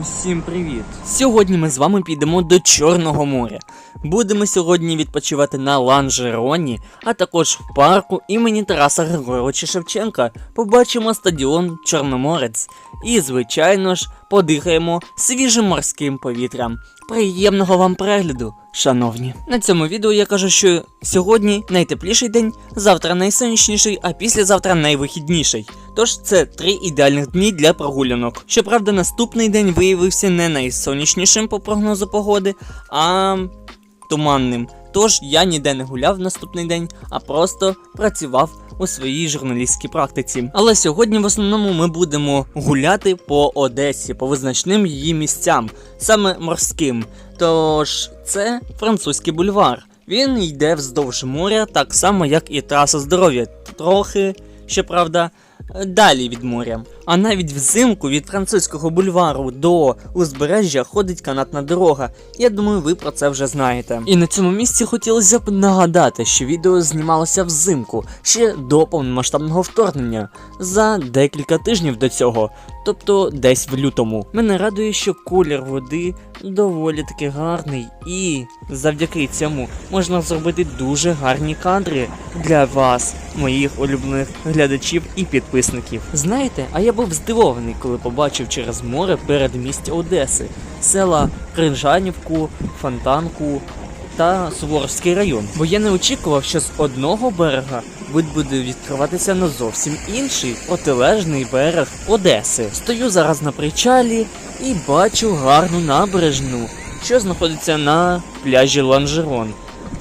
Усім привіт! Сьогодні ми з вами підемо до Чорного моря. Будемо сьогодні відпочивати на Ланжероні, а також в парку імені Тараса Григоровича Шевченка. Побачимо стадіон Чорноморець і, звичайно ж, подихаємо свіжим морським повітрям. Приємного вам перегляду, шановні. На цьому відео я кажу, що сьогодні найтепліший день, завтра найсонячніший, а післязавтра найвихідніший. Тож це три ідеальних дні для прогулянок. Щоправда, наступний день виявився не найсонячнішим по прогнозу погоди, а туманним. Тож я ніде не гуляв наступний день, а просто працював у своїй журналістській практиці. Але сьогодні в основному ми будемо гуляти по Одесі, по визначним її місцям, саме морським. Тож це французький бульвар. Він йде вздовж моря, так само як і траса здоров'я. Трохи, щоправда, далі від моря. А навіть взимку від французького бульвару до узбережжя ходить канатна дорога. Я думаю, ви про це вже знаєте. І на цьому місці хотілося б нагадати, що відео знімалося взимку ще до повномасштабного вторгнення за декілька тижнів до цього, тобто десь в лютому. Мене радує, що колір води доволі таки гарний, і завдяки цьому можна зробити дуже гарні кадри для вас, моїх улюблених глядачів і підписників. Знаєте, а я був здивований, коли побачив через море передмістя Одеси, села Кринжанівку, Фонтанку та Суворовський район. Бо я не очікував, що з одного берега буде відкриватися на зовсім інший протилежний берег Одеси. Стою зараз на причалі і бачу гарну набережну, що знаходиться на пляжі Ланжерон.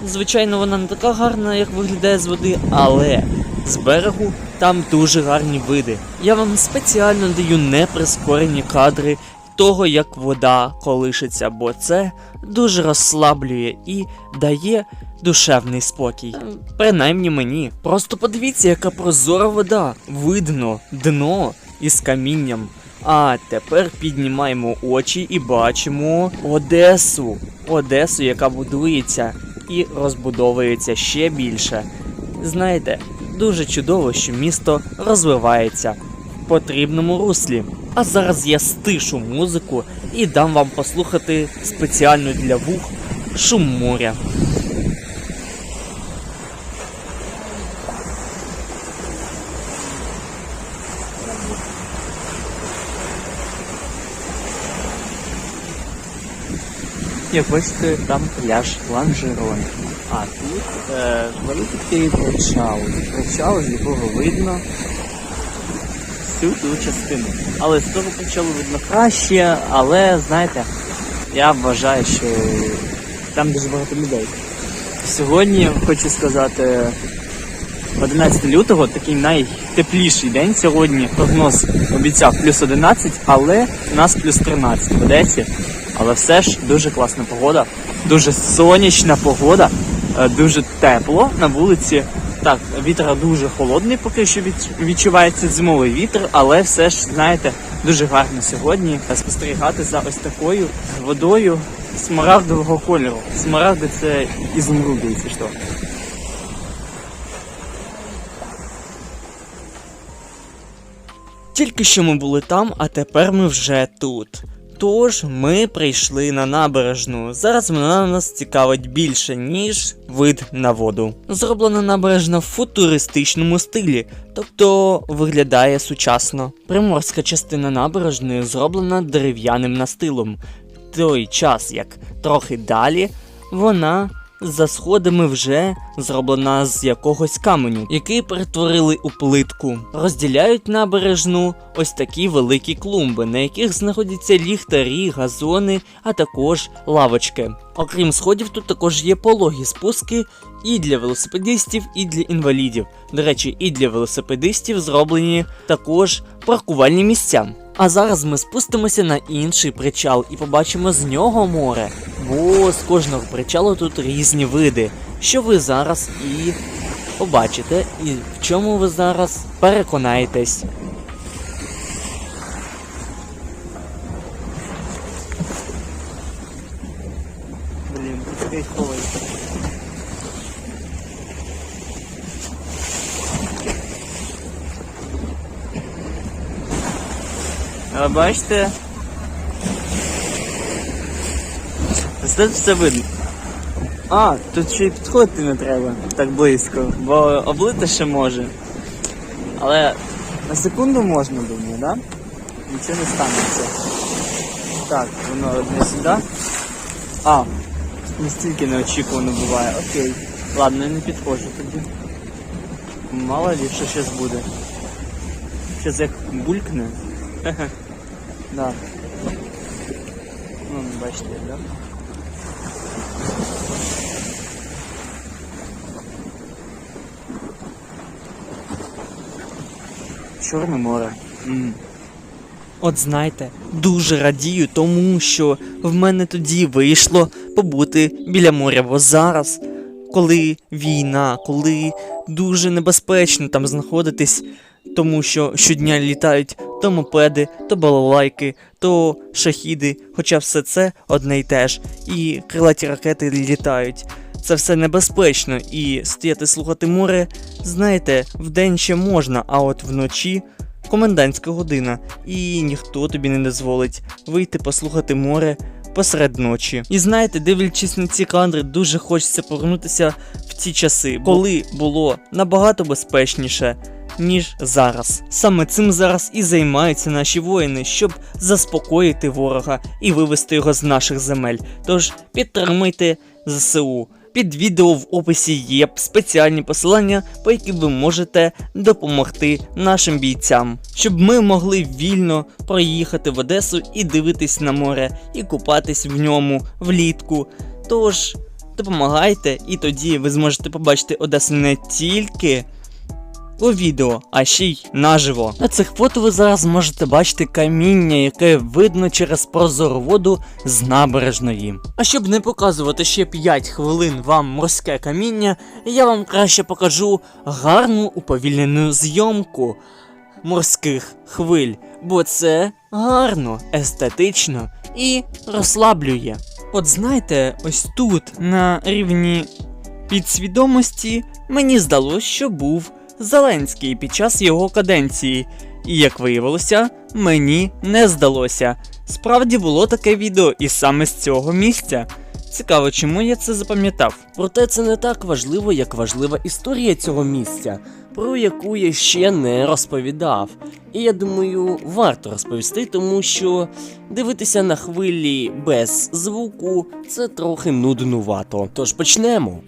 Звичайно, вона не така гарна, як виглядає з води, але з берегу там дуже гарні види. Я вам спеціально даю неприскорені кадри того, як вода колишиться, бо це дуже розслаблює і дає душевний спокій. Принаймні мені. Просто подивіться, яка прозора вода. Видно дно із камінням. А тепер піднімаємо очі і бачимо Одесу. Одесу, яка будується і розбудовується ще більше. Знаєте, дуже чудово, що місто розвивається в потрібному руслі. А зараз я стишу музику і дам вам послухати спеціально для вух шум моря. Як бачите, там пляж Ланжерон. А тут е, великий причал. Причал, з якого видно всю ту частину. Але з того причалу видно краще, але знаєте, я вважаю, що там дуже багато людей. Сьогодні хочу сказати, 11 лютого такий найтепліший день сьогодні. Прогноз обіцяв плюс 11, але у нас плюс 13 в Одесі. Але все ж дуже класна погода, дуже сонячна погода, дуже тепло на вулиці. Так, вітер дуже холодний, поки що відчувається зимовий вітер, але все ж, знаєте, дуже гарно сьогодні спостерігати за ось такою водою смарагдового кольору. Смарагди це ізумруди, якщо що. Тільки що ми були там, а тепер ми вже тут. Тож ми прийшли на набережну. Зараз вона нас цікавить більше, ніж вид на воду. Зроблена набережна в футуристичному стилі, тобто виглядає сучасно. Приморська частина набережної зроблена дерев'яним настилом. В той час, як трохи далі, вона за сходами вже зроблена з якогось каменю, який перетворили у плитку. Розділяють набережну ось такі великі клумби, на яких знаходяться ліхтарі, газони, а також лавочки. Окрім сходів, тут також є пологі спуски і для велосипедистів, і для інвалідів. До речі, і для велосипедистів зроблені також паркувальні місця. А зараз ми спустимося на інший причал і побачимо з нього море. Бо з кожного причалу тут різні види, що ви зараз і побачите, і в чому ви зараз переконаєтесь. Блін, ховається. Але бачите, Ось тут все видно. А, тут ще й підходити не треба так близько, бо облити ще може. Але на секунду можна, думаю, да? Нічого не станеться. Так, воно одне сюди. А, настільки неочікувано буває. Окей. Ладно, я не підходжу тоді. Мало ли, що щось буде. Щось як булькне. Да. Ну, бачите, да? Чорне море. м От знаєте, дуже радію тому, що в мене тоді вийшло побути біля моря, бо зараз, коли війна, коли дуже небезпечно там знаходитись, тому що щодня літають то мопеди, то балалайки, то шахіди, хоча все це одне й те ж, і крилаті ракети літають. Це все небезпечно, і стояти слухати море, знаєте, вдень ще можна, а от вночі комендантська година, і ніхто тобі не дозволить вийти послухати море посеред ночі. І знаєте, дивлячись на ці кадри, дуже хочеться повернутися в ті часи, коли було набагато безпечніше. Ніж зараз. Саме цим зараз і займаються наші воїни, щоб заспокоїти ворога і вивести його з наших земель. Тож підтримуйте ЗСУ. Під відео в описі є спеціальні посилання, по яким ви можете допомогти нашим бійцям, щоб ми могли вільно проїхати в Одесу і дивитись на море, і купатись в ньому влітку. Тож допомагайте, і тоді ви зможете побачити Одесу не тільки у відео, а ще й наживо. На цих фото ви зараз можете бачити каміння, яке видно через прозору воду з набережної. А щоб не показувати ще 5 хвилин вам морське каміння, я вам краще покажу гарну уповільнену зйомку морських хвиль, бо це гарно, естетично і розслаблює. От знаєте, ось тут на рівні підсвідомості мені здалося, що був Зеленський під час його каденції. І як виявилося, мені не здалося. Справді було таке відео, і саме з цього місця. Цікаво, чому я це запам'ятав. Проте це не так важливо, як важлива історія цього місця, про яку я ще не розповідав. І я думаю, варто розповісти, тому що дивитися на хвилі без звуку це трохи нуднувато. Тож почнемо.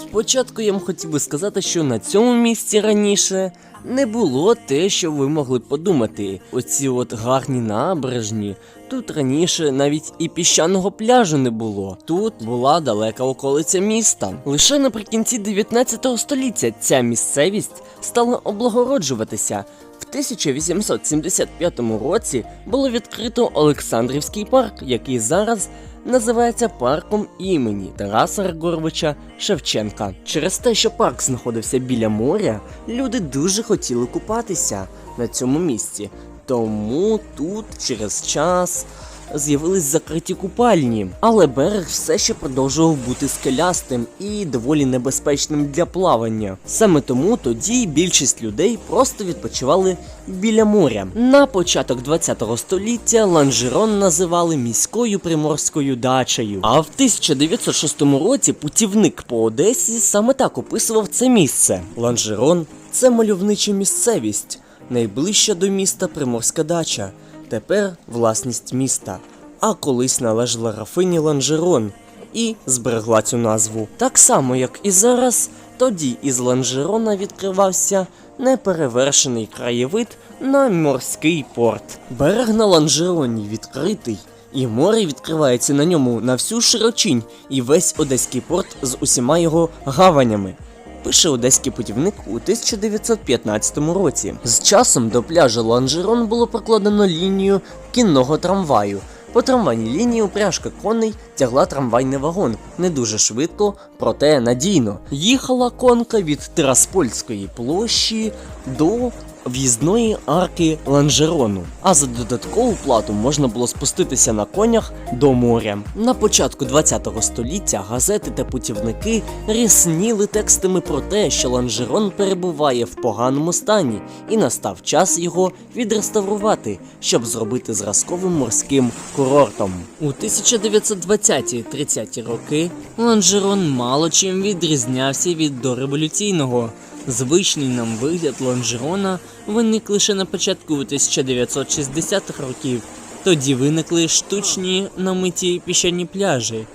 Спочатку я вам хотів би сказати, що на цьому місці раніше не було те, що ви могли подумати. Оці от гарні набережні. Тут раніше навіть і піщаного пляжу не було. Тут була далека околиця міста. Лише наприкінці 19 століття ця місцевість стала облагороджуватися. В 1875 році було відкрито Олександрівський парк, який зараз називається парком імені Тараса Григоровича Шевченка. Через те, що парк знаходився біля моря, люди дуже хотіли купатися на цьому місці. Тому тут через час з'явились закриті купальні, але берег все ще продовжував бути скелястим і доволі небезпечним для плавання. Саме тому тоді більшість людей просто відпочивали біля моря. На початок 20 століття Ланжерон називали міською приморською дачею. А в 1906 році путівник по Одесі саме так описував це місце. Ланжерон це мальовнича місцевість, найближча до міста Приморська дача. Тепер власність міста, а колись належала графині Ланжерон і зберегла цю назву. Так само, як і зараз, тоді із Ланжерона відкривався неперевершений краєвид на морський порт. Берег на Ланжероні відкритий, і море відкривається на ньому на всю широчінь і весь одеський порт з усіма його гаванями пише одеський путівник у 1915 році. З часом до пляжу Ланжерон було прокладено лінію кінного трамваю. По трамвайній лінії упряжка коней тягла трамвайний вагон не дуже швидко, проте надійно. Їхала конка від Тираспольської площі до в'їзної арки Ланжерону, а за додаткову плату можна було спуститися на конях до моря. На початку 20-го століття газети та путівники рясніли текстами про те, що Ланжерон перебуває в поганому стані, і настав час його відреставрувати, щоб зробити зразковим морським курортом. У 1920-30 роки Ланжерон мало чим відрізнявся від дореволюційного. Звичний нам вигляд лонжерона виник лише на початку 1960-х років. Тоді виникли штучні намиті піщані пляжі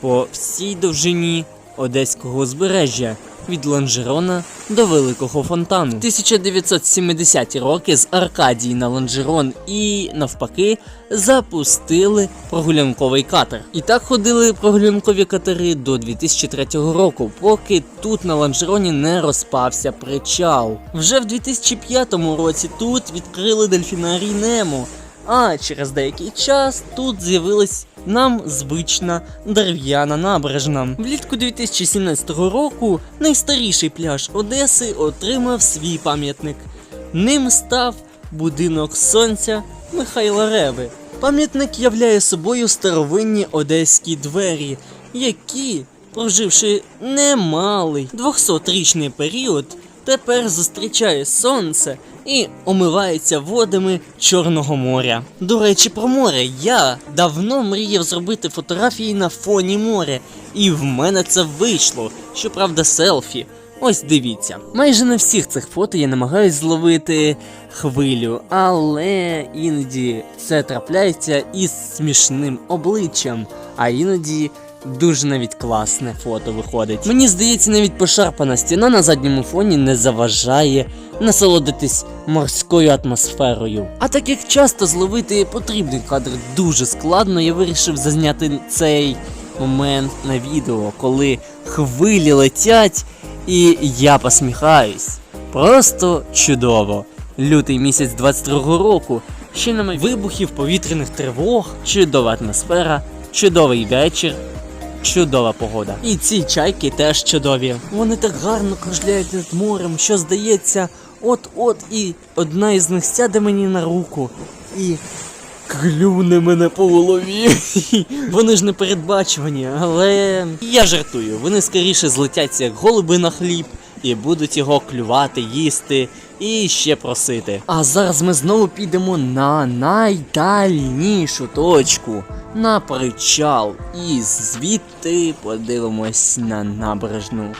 по всій довжині Одеського узбережжя від Ланжерона до Великого фонтану. В 1970-ті роки з Аркадії на Ланжерон і навпаки запустили прогулянковий катер. І так ходили прогулянкові катери до 2003 року, поки тут на Ланжероні не розпався причал. Вже в 2005 році тут відкрили дельфінарій Немо. А через деякий час тут з'явилась нам звична дерев'яна набережна. Влітку 2017 року найстаріший пляж Одеси отримав свій пам'ятник. Ним став будинок сонця Михайла Реви. Пам'ятник являє собою старовинні одеські двері, які, проживши немалий 200-річний період, тепер зустрічає сонце і омивається водами Чорного моря. До речі, про море я давно мріяв зробити фотографії на фоні моря, і в мене це вийшло. Щоправда, селфі. Ось дивіться. Майже на всіх цих фото я намагаюсь зловити хвилю, але іноді це трапляється із смішним обличчям, а іноді дуже навіть класне фото виходить. Мені здається, навіть пошарпана стіна на задньому фоні не заважає насолодитись морською атмосферою. А так як часто зловити потрібний кадр дуже складно, я вирішив зазняти цей момент на відео, коли хвилі летять, і я посміхаюсь. Просто чудово. Лютий місяць 22-го року. Ще вибухів, повітряних тривог, чудова атмосфера, чудовий вечір, чудова погода. І ці чайки теж чудові. Вони так гарно кружляють над морем, що здається, от-от і одна із них сяде мені на руку і клюне мене по голові. Вони ж не передбачувані, але я жартую. Вони скоріше злетяться як голуби на хліб і будуть його клювати, їсти і ще просити. А зараз ми знову підемо на найдальнішу точку. На причал, і звідти подивимось на набережну.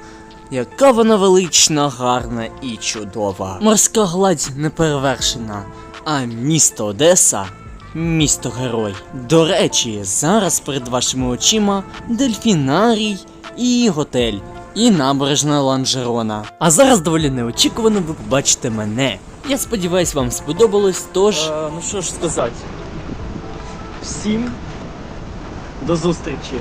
Яка вона велична, гарна і чудова. Морська гладь неперевершена, а місто Одеса місто герой. До речі, зараз перед вашими очима дельфінарій і готель, і набережна Ланжерона. А зараз доволі неочікувано ви побачите мене. Я сподіваюсь, вам сподобалось, тож. ну що ж сказати. Всім до зустрічі.